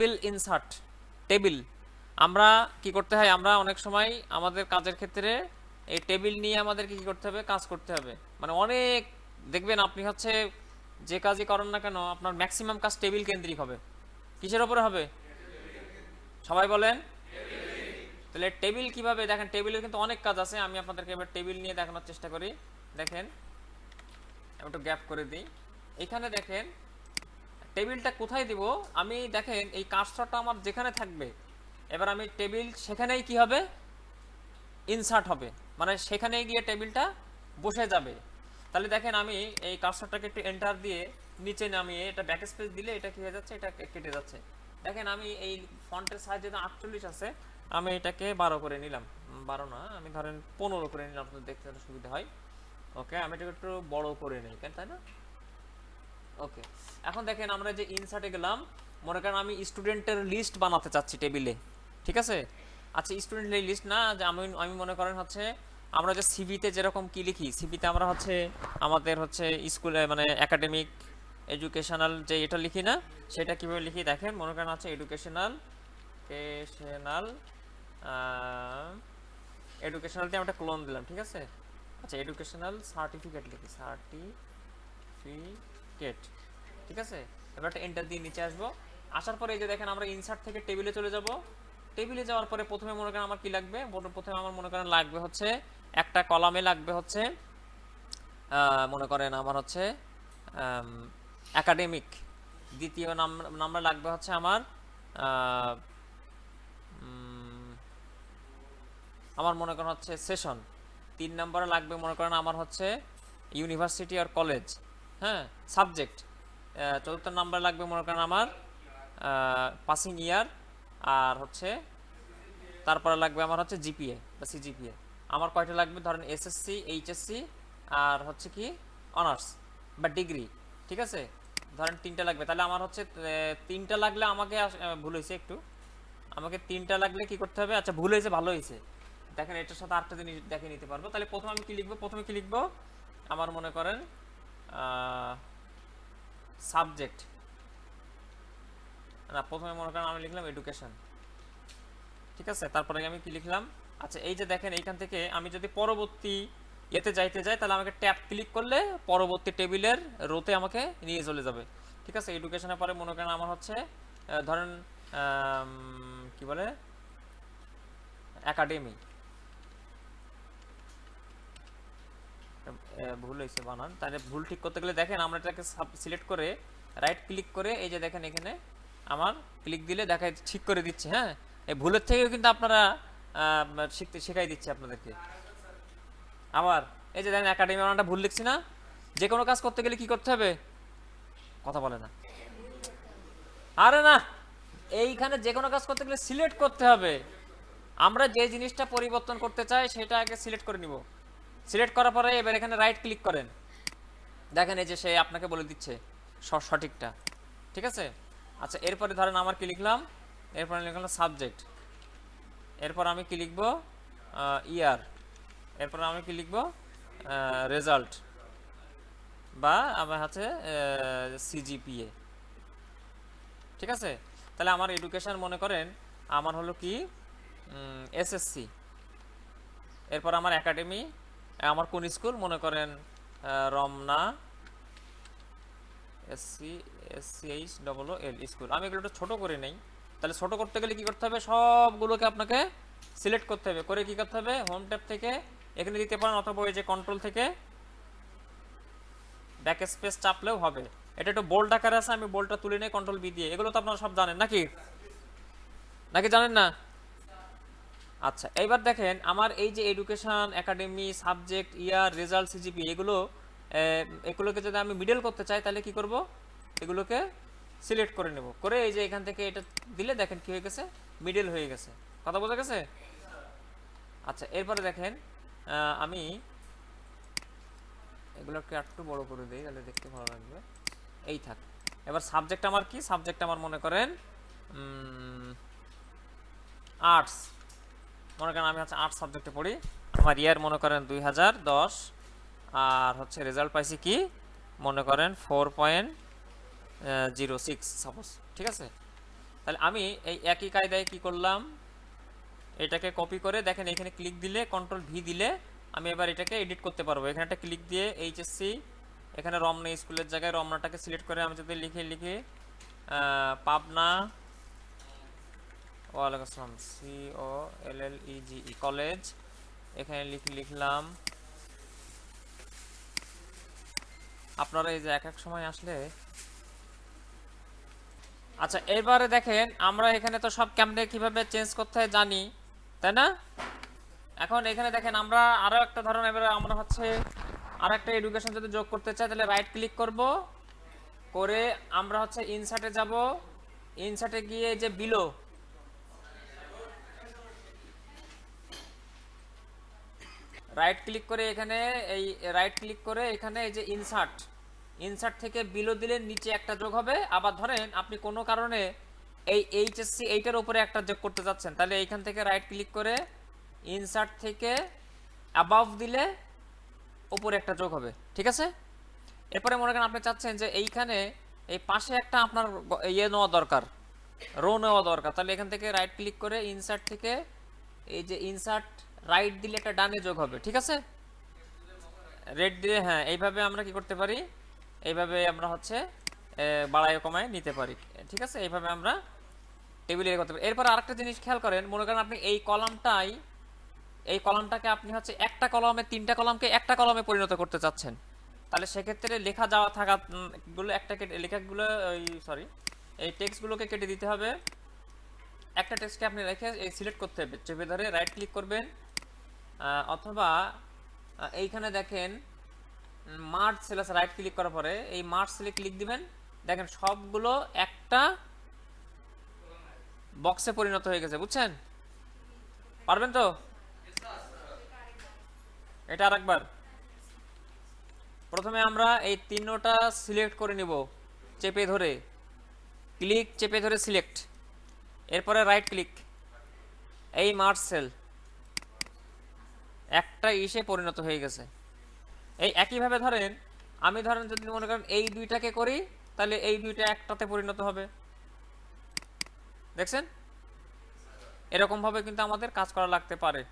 Table insert, table. আমরা কি করতে হয়, আমরা অনেক সময় আমাদের কাজের ক্ষেত্রে এই টেবিল নিয়ে আমাদের কি করতে হবে, কাজ করতে হবে। মানে অনেক, দেখবেন আপনি হচ্ছে যে কাজই করেন না কেন, আপনার ম্যাক্সিমাম কাজ টেবিল কেন্দ্রিক হবে। কিসের ওপরে হবে? সবাই বলেন। তাহলে টেবিল কীভাবে, দেখেন টেবিলের কিন্তু অনেক কাজ আছে, আমি আপনাদেরকে এবার টেবিল নিয়ে দেখানোর চেষ্টা করি। দেখেন একটু গ্যাপ করে দিই। এখানে দেখেন টেবিলটা কোথায় দিব? আমি, দেখেন, এই কার্সরটা আমার যেখানে থাকবে, এবার আমি টেবিল সেখানেই কি হবে? ইনসার্ট হবে। মানে সেখানে গিয়ে টেবিলটা বসে যাবে। তাহলে দেখেন, আমি এই কার্সরটাকে একটু এন্টার দিয়ে নিচে নামিয়ে, এটা ব্যাক স্পেস দিলে এটা কি হয়ে যাচ্ছে? এটা কেটে যাচ্ছে। দেখেন, আমি এই ফন্টের সাইজ যেটা আটচল্লিশ আছে, আমি এটাকে বারো করে নিলাম। বারো না, আমি ধরেন পনেরো করে নিলাম, আপনাদের দেখতে সুবিধা হয়। ওকে আমি এটাকে একটু বড় করে নিই, কেন তাই না? ওকে এখন দেখেন আমরা যে ইনসার্টে গেলাম, মনে করেন আমি স্টুডেন্টের লিস্ট বানাতে চাচ্ছি টেবিলে ঠিক আছে? আচ্ছা স্টুডেন্টের লিস্ট না, যে আমি আমি মনে করেন হচ্ছে আমরা যে সিভিতে যেরকম কি লিখি সিভিতে আমরা হচ্ছে আমাদের হচ্ছে স্কুলে মানে একাডেমিক এডুকেশনাল যে এটা লিখি না, সেটা কীভাবে লিখি দেখেন? মনে করেন হচ্ছে এডুকেশনাল এডুকেশনাল এডুকেশনাল দিয়ে আমি একটা ক্লোন দিলাম, ঠিক আছে? আচ্ছা এডুকেশনাল সার্টিফিকেট লিখি সার্টিফিকেট ঠিক আছে? এবার একটা এন্টার দিয়ে নিচে আসব। আসার পরে এই যে দেখেন আমরা ইনসার্ট থেকে টেবিলে চলে যাব। টেবিলে যাওয়ার পরে প্রথমে মনে করেন আমার কি লাগবে? প্রথমে আমার মনে করেন লাগবে হচ্ছে একটা কলামে লাগবে হচ্ছে মনে করেন আমার হচ্ছে একাডেমিক দ্বিতীয় নাম্বার লাগবে হচ্ছে আমার আমার মনে করেন হচ্ছে সেশন তিন নম্বরে লাগবে মনে করেন আমার হচ্ছে ইউনিভার্সিটি আর কলেজ হ্যাঁ? সাবজেক্ট চতুর্থ নাম্বার লাগবে মনে করেন আমার পাসিং ইয়ার আর হচ্ছে তারপরে লাগবে আমার হচ্ছে জিপিএ বা সিজিপিএ আমার কয়টা লাগবে? ধরেন এসএসসি এইচএসসি আর হচ্ছে কি অনার্স বা ডিগ্রি ঠিক আছে? ধরেন তিনটা লাগবে। তাহলে আমার হচ্ছে তিনটা লাগলে আমাকে ভুল হয়েছে একটু। আমাকে তিনটা লাগলে কি করতে হবে? আচ্ছা ভুল হয়েছে, ভালো হয়েছে। দেখেন এটার সাথে আটটা জিনিস দেখে নিতে পারব। তাহলে প্রথমে আমি কি লিখব? প্রথমে কি লিখব? আমার মনে করেন সাবজেক্ট। না, প্রথমে মনে করেন আমি লিখলাম এডুকেশন ঠিক আছে? তারপরে আমি কি লিখলাম? আচ্ছা এই যে দেখেন, এইখান থেকে আমি যদি পরবর্তী এতে যাইতে যাই, তাহলে আমাকে ট্যাব ক্লিক করলে পরবর্তী টেবিলের রোতে আমাকে নিয়ে চলে যাবে। ঠিক আছে? এডুকেশনের পরে মনে করেন আমার হচ্ছে ধরেন কি বলে? একাডেমি ভুল হয়েছে বানান। তাহলে ভুল ঠিক করতে গেলে দেখেন আমরা এটাকে সিলেক্ট করে রাইট ক্লিক করে এই যে দেখেন এখানে আমার ক্লিক দিলে দেখায় ঠিক করে দিচ্ছে হ্যাঁ? এই ভুলের থেকেও কিন্তু আপনারা শিখতে, শেখাই দিচ্ছে আপনাদেরকে। আবার এই যে দেখেন একাডেমি বানানটা ভুল লিখছি না। যে কোনো কাজ করতে গেলে কি করতে হবে? কথা বলে না। আরে না, এইখানে যে কোনো কাজ করতে গেলে সিলেক্ট করতে হবে। আমরা যে জিনিসটা পরিবর্তন করতে চাই সেটা আগে সিলেক্ট করে নিব। সিলেক্ট করার পরে এবার এখানে রাইট ক্লিক করেন। দেখেন এই যে সে আপনাকে বলে দিচ্ছে সঠিকটা। ঠিক আছে? আচ্ছা এরপরে ধরেন আমার কি লিখলাম? এরপরে লিখলাম সাবজেক্ট এরপর আমি কি লিখব? ইয়ার এরপর আমি কি লিখব? রেজাল্ট বা আমার হচ্ছে সিজিপিএ ঠিক আছে? তাহলে আমার এডুকেশন মনে করেন, আমার হলো কি? এসএসসি এরপর আমার একাডেমি আমার কোন স্কুল? মনে করেন Ramna SC SCH double L school. আমি এগুলো একটু ছোটো করে নেই। তাহলে ছোট করতে গেলে কি করতে হবে? সবগুলোকে আপনাকে সিলেক্ট করতে হবে। করে কি করতে হবে? হোম ট্যাব থেকে এখানে দিতে পারেন অথবা ওই যে কন্ট্রোল থেকে ব্যাক স্পেস চাপলেও হবে। এটা একটু বোল্ড আকারে আছে, আমি বোল্ডটা তুলে নিয়ে কন্ট্রোল বি দিয়ে। এগুলো তো আপনারা সব জানেন, নাকি? নাকি জানেন না? আচ্ছা এইবার দেখেন আমার এই যে education academy subject year result CGP এগুলো এগুলোকে যদি আমি মিডল করতে চাই, তাহলে কি করব? এগুলোকে সিলেক্ট করে নেব। করে এই যে এখান থেকে এটা দিলে দেখেন কি হয়ে গেছে? মিডল হয়ে গেছে। কথা বোঝা গেছে? আচ্ছা এরপরে দেখেন আমি এগুলোকে একটু বড় করে দিই, তাহলে দেখতে ভালো লাগবে। এই থাক। এবার সাবজেক্ট আমার কি? সাবজেক্ট আমার মনে করেন আর্টস মনে করেন আমি হচ্ছে আর্টস সাবজেক্টে পড়ি। আমার ইয়ার মনে করেন দুই হাজার দশ। আর হচ্ছে রেজাল্ট পাইছি কি? মনে করেন four point zero six suppose ঠিক আছে? তাহলে আমি এই একই কায়দায় কি করলাম? এটাকে কপি করে দেখেন এখানে ক্লিক দিলে কন্ট্রোল ভি দিলে আমি এবার এটাকে এডিট করতে পারব। এখানে একটা ক্লিক দিয়ে এইচএসসি এখানে রমনা স্কুলের জায়গায় রমনাটাকে সিলেক্ট করে আমি যদি লিখে লিখে পাবনা ওয়ালাইকুম আসসালাম সি ও এল এল ই জি ই কলেজ। এখানে লিখ লিখলাম, আপনারা এই যে এক এক সময় আসলে আচ্ছা এবারে দেখেন, আমরা এখানে তো সব ক্যামেরা কীভাবে চেঞ্জ করতে হয় জানি, তাই না? এখন এখানে দেখেন, আমরা আরও একটা ধরন, এবারে আমরা হচ্ছে আর একটা এডুকেশন যদি যোগ করতে চাই, তাহলে রাইট ক্লিক করব, করে আমরা হচ্ছে ইনসার্টে যাব। ইনসার্টে গিয়ে যে বিলো রাইট ক্লিক করে এখানে এই রাইট ক্লিক করে এখানে এই যে ইনসার্ট ইনসার্ট থেকে বিলো দিলে নিচে একটা যোগ হবে। আবার ধরেন আপনি কোনো কারণে এই এইচএসসি এইটার উপরে একটা যোগ করতে যাচ্ছেন, তাহলে এইখান থেকে রাইট ক্লিক করে ইনসার্ট থেকে অ্যাবাভ দিলে উপরে একটা যোগ হবে, ঠিক আছে? এরপরে মনে করেন আপনি চাচ্ছেন যে এইখানে এই পাশে একটা আপনার ইয়ে নেওয়া দরকার রো নেওয়া দরকার, তাহলে এখান থেকে রাইট ক্লিক করে ইনসার্ট থেকে এই যে ইনসার্ট রাইট দিলে একটা ডানে যোগ হবে, ঠিক আছে? রেড দিয়ে হ্যাঁ এইভাবে আমরা কি করতে পারি? এইভাবে আমরা হচ্ছে বাড়ায় কমায় নিতে পারি, ঠিক আছে? এইভাবে আমরা টেবিলে করতে পারি। এরপর আরেকটা জিনিস খেয়াল করেন, মনে করেন আপনি এই কলামটাই, এই কলামটাকে আপনি হচ্ছে একটা কলমে, তিনটা কলামকে একটা কলমে পরিণত করতে চাচ্ছেন। তাহলে সেক্ষেত্রে লেখা যাওয়া থাকা, গুলো, একটা কেটে, লেখাগুলো, ওই সরি এই টেক্সটগুলোকে কেটে দিতে হবে। একটা টেক্সটকে আপনি রেখে, এই সিলেক্ট করতে হবে। চেপে ধরে রাইট ক্লিক করবেন। অথবা এইখানে দেখেন মার্চ সেল আছে রাইট ক্লিক করার পরে এই মার্চ সেলে ক্লিক দিবেন। দেখেন সবগুলো একটা বক্সে পরিণত হয়ে গেছে, বুঝছেন? পারবেন তো? এটা আরেকবার। প্রথমে আমরা এই তিনটা সিলেক্ট করে নিব, চেপে ধরে। ক্লিক, চেপে ধরে সিলেক্ট। এরপরে রাইট ক্লিক এই মার্চ সেল। একটা ইসে পরিণত হয়ে গেছে। এই একইভাবে ধরেন, আমি ধরেন যদি মনে করেন এই দুইটাকে করি, তাহলে এই দুইটা একটাতে পরিণত হবে। দেখছেন? এরকমভাবে কিন্তু আমাদের কাজ করা লাগতে পারে।